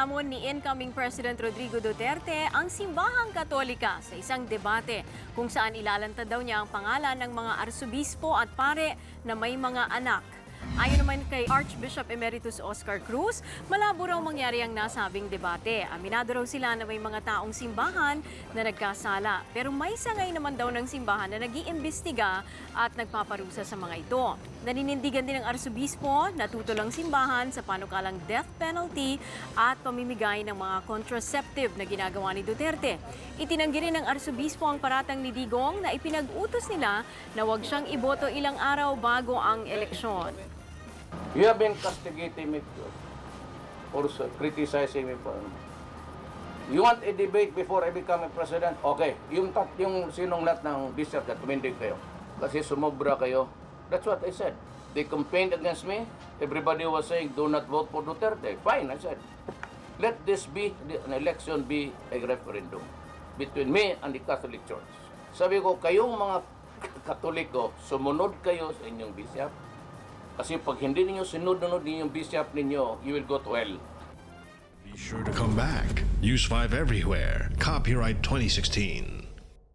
hinamon ni incoming President Rodrigo Duterte ang simbahang katolika sa isang debate kung saan ilalantad daw niya ang pangalan ng mga arsobispo at pare na may mga anak. Ayon naman kay Archbishop Emeritus Oscar Cruz, malabo raw mangyari ang nasabing debate. Aminado raw sila na may mga taong simbahan na nagkasala. Pero may sangay naman daw ng simbahan na nag-iimbestiga at nagpaparusa sa mga ito. Naninindigan din ng arsobispo na tutulang simbahan sa panukalang death penalty at pamimigay ng mga contraceptive na ginagawa ni Duterte. Itinanggi rin ng arsobispo ang paratang ni Digong na ipinag-utos nila na huwag siyang iboto ilang araw bago ang eleksyon. You have been castigating me or so- criticizing me for You want a debate before I become a president? Okay. Yung, tat, yung sinong lahat ng bishop na tumindig kayo. Kasi sumobra kayo. That's what I said. They campaigned against me. Everybody was saying, do not vote for Duterte. Fine, I said. Let this be, an election be a referendum between me and the Catholic Church. Sabi ko, kayong mga Katoliko, sumunod kayo sa inyong bishop. Kasi pag hindi ninyo sinunod ninyong bishop ninyo, you will go to hell. Be sure to come back. Use 5 everywhere. Copyright 2016.